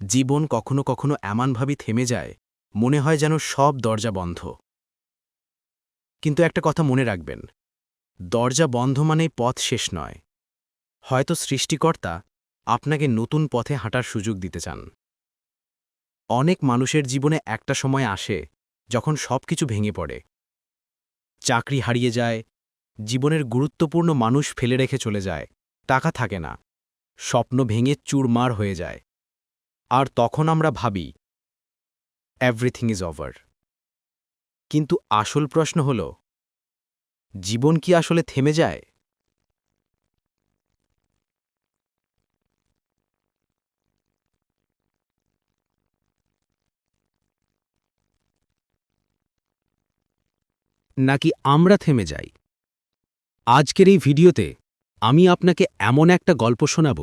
জীবন কখনো কখনো এমনভাবে থেমে যায়, মনে হয় যেন সব দরজা বন্ধ। কিন্তু একটা কথা মনে রাখবেন, দরজা বন্ধ মানেই পথ শেষ নয়। হয়তো সৃষ্টিকর্তা আপনাকে নতুন পথে হাঁটার সুযোগ দিতে চান। অনেক মানুষের জীবনে একটা সময় আসে যখন সবকিছু ভেঙে পড়ে। চাকরি হারিয়ে যায়, জীবনের গুরুত্বপূর্ণ মানুষ ফেলে রেখে চলে যায়, টাকা থাকে না, স্বপ্ন ভেঙে চুরমার হয়ে যায়। আর তখন আমরা ভাবি এভরিথিং ইজ ওভার কিন্তু আসল প্রশ্ন হল, জীবন কি আসলে থেমে যায়? নাকি আমরা থেমে যাই? আজকের এই ভিডিওতে আমি আপনাকে এমন একটা গল্প শোনাব,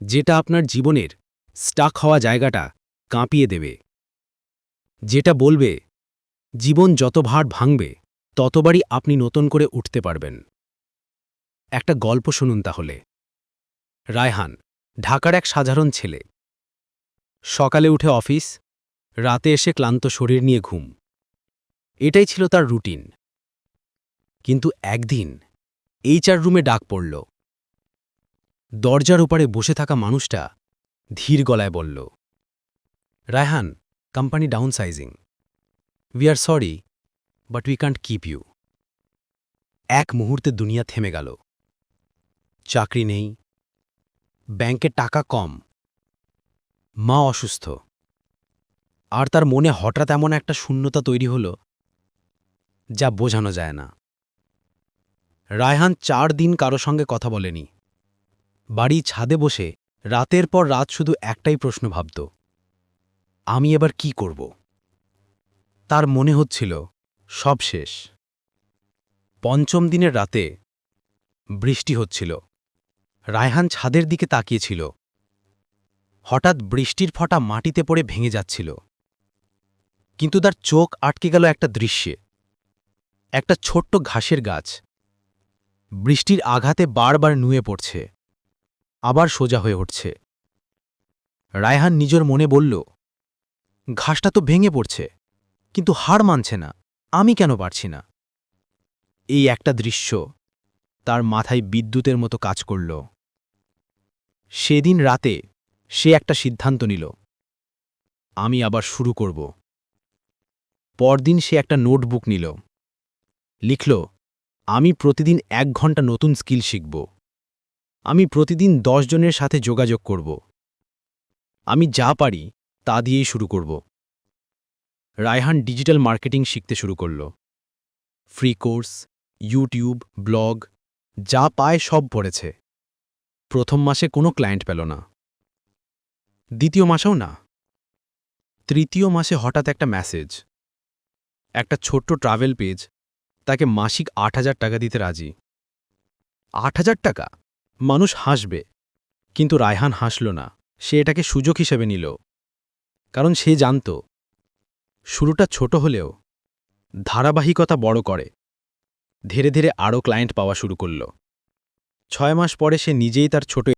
যেটা আপনার জীবনের স্টাক হওয়া জায়গাটা কাঁপিয়ে দেবে। যেটা বলবে, জীবন যত ভার ভাঙবে, ততবারই আপনি নতুন করে উঠতে পারবেন। একটা গল্প শুনুন তাহলে। রায়হান, ঢাকার এক সাধারণ ছেলে। সকালে উঠে অফিস, রাতে এসে ক্লান্ত শরীর নিয়ে ঘুম। এটাই ছিল তার রুটিন। কিন্তু একদিন এইচআর রুমে ডাক পড়ল। দরজার ওপারে বসে থাকা মানুষটা ধীর গলায় বলল, Raihan, company downsizing we are sorry but we can't keep you এক মুহূর্তে দুনিয়া থেমে গেল। চাকরি নেই, ব্যাংকে টাকা কম, মা অসুস্থ। আর তার মনে হঠাৎ এমন একটা শূন্যতা তৈরি হল, যা বোঝানো যায় না। রায়হান চার দিন কারও সঙ্গে কথা বলেনি। বাড়ি ছাদে বসে রাতের পর রাত শুধু একটাই প্রশ্ন ভাবত, আমি এবার কি করব? তার মনে হচ্ছিল, সব শেষ। পঞ্চম দিনের রাতে বৃষ্টি হচ্ছিল। রায়হান ছাদের দিকে তাকিয়েছিল। হঠাৎ বৃষ্টির ফটা মাটিতে পড়ে ভেঙে যাচ্ছিল। কিন্তু তার চোখ আটকে গেল একটা দৃশ্যে। একটা ছোট্ট ঘাসের গাছ। বৃষ্টির আঘাতে বারবার নুয়ে পড়ছে। আবার সোজা হয়ে উঠছে। রায়হান নিজের মনে বলল, ঘাসটা তো ভেঙে পড়ছে, কিন্তু হার মানছে না, আমি কেন পারছি না? এই একটা দৃশ্য তার মাথায় বিদ্যুতের মতো কাজ করল। সেদিন রাতে সে একটা সিদ্ধান্ত নিল, আমি আবার শুরু করব। পরদিন সে একটা নোটবুক নিল, লিখল, আমি প্রতিদিন এক ঘণ্টা নতুন স্কিল শিখব। আমি প্রতিদিন দশ জনের সাথে যোগাযোগ করব। আমি যা পারি, তা দিয়েই শুরু করব। রায়হান ডিজিটাল মার্কেটিং শিখতে শুরু করল। ফ্রি কোর্স, ইউটিউব, ব্লগ, যা পায় সব পড়েছে। প্রথম মাসে কোনো ক্লায়েন্ট পেল না। দ্বিতীয় মাসেও না। তৃতীয় মাসে হঠাৎ একটা মেসেজ। একটা ছোট্ট ট্রাভেল পেজ, তাকে মাসিক আট হাজার টাকা দিতে রাজি। আট হাজার টাকা? মানুষ হাসবে। কিন্তু রায়হান হাসল না। সে এটাকে সুযোগ হিসেবে নিল। কারণ সে জানত, শুরুটা ছোট হলেও ধারাবাহিকতা বড় করে। ধীরে ধীরে আরও ক্লায়েন্ট পাওয়া শুরু করল। ছয় মাস পরে সে নিজেই তার ছোট